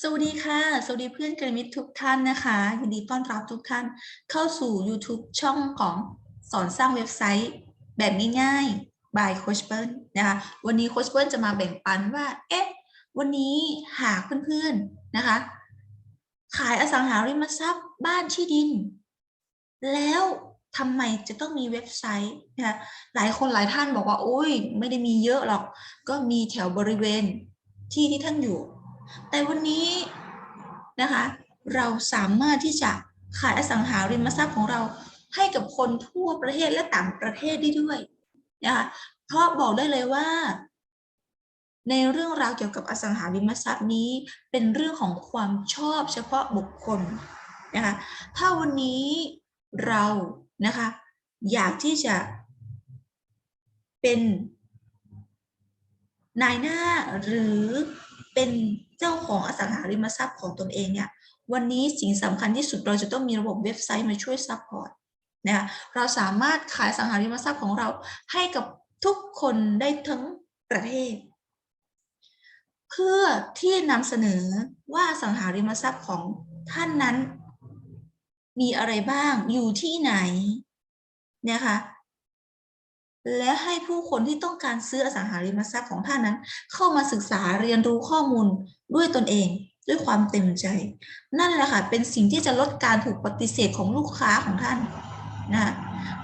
สวัสดีค่ะ สวัสดีเพื่อนกรมิตรทุกท่านนะคะยินดีต้อนรับทุกท่านเข้าสู่ YouTube ช่องของสอนสร้างเว็บไซต์ แบบง่ายๆ by โคชเปิลนะคะ วันนี้โคชเปิลจะมาแบ่งปันว่า เอ๊ะ วันนี้หาเพื่อนๆนะคะ ขายอสังหาริมทรัพย์บ้านที่ดิน แล้วทำไมจะต้องมีเว็บไซต์นะคะหลายคนหลายท่านบอกว่าโอ้ยไม่ได้มีเยอะหรอก ก็มีแถวบริเวณที่ที่ท่านอยู่ แต่วันนี้นะคะ เราสามารถที่จะขายอสังหาริมทรัพย์ของเราให้กับคนทั่วประเทศและต่างประเทศได้ด้วยนะคะเพราะบอกได้เลยว่า ในเรื่องราวเกี่ยวกับอสังหาริมทรัพย์นี้ เป็นเรื่องของความชอบเฉพาะบุคคลนะคะถ้าวันนี้เรานะคะอยากที่จะเป็นนายหน้าหรือเป็น ของอสังหาริมทรัพย์ของตนเองเนี่ยวันนี้สิ่งสำคัญที่สุดเราจะต้องมีระบบเว็บไซต์มาช่วยซัพพอร์ตนะคะเราสามารถขายอสังหาริมทรัพย์ของเราให้กับทุกคนได้ทั้งประเทศ เพื่อที่นำเสนอว่าอสังหาริมทรัพย์ของท่านนั้น มีอะไรบ้างอยู่ที่ไหนนะคะ และให้ผู้คนที่ต้องการซื้ออสังหาริมทรัพย์ของท่านนั้น เข้ามาศึกษาเรียนรู้ข้อมูลด้วยตนเองด้วยความเต็มใจ นั่นแหละค่ะเป็นสิ่งที่จะลดการถูกปฏิเสธของลูกค้าของท่านนะ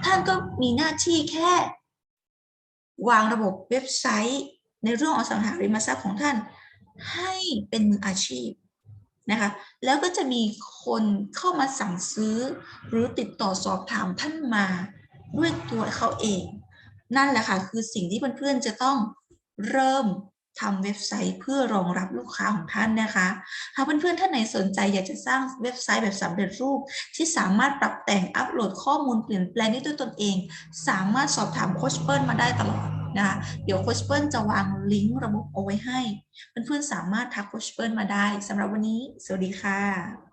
ท่านก็มีหน้าที่แค่ วางระบบเว็บไซต์ในเรื่องอสังหาริมทรัพย์ของท่าน ให้เป็นมืออาชีพนะคะแล้วก็จะมีคนเข้ามาสั่งซื้อ หรือติดต่อสอบถามท่านมาด้วยตัวเขาเอง นั่นแหละค่ะคือสิ่งที่เพื่อนๆจะต้องเริ่มทำเว็บไซต์เพื่อรองรับลูกค้าของท่านนะคะ หากเพื่อนๆ ท่านไหนสนใจอยากจะสร้างเว็บไซต์แบบสำเร็จรูป ที่สามารถปรับแต่งอัปโหลดข้อมูลเปลี่ยนแปลงได้ด้วยตนเอง สามารถสอบถามโคชเปิลมาได้ตลอดนะคะเดี๋ยวโคชเปิลจะวางลิงก์ระบบเอาไว้ให้ เพื่อนๆ สามารถทักโคชเปิลมาได้สำหรับวันนี้ สวัสดีค่ะ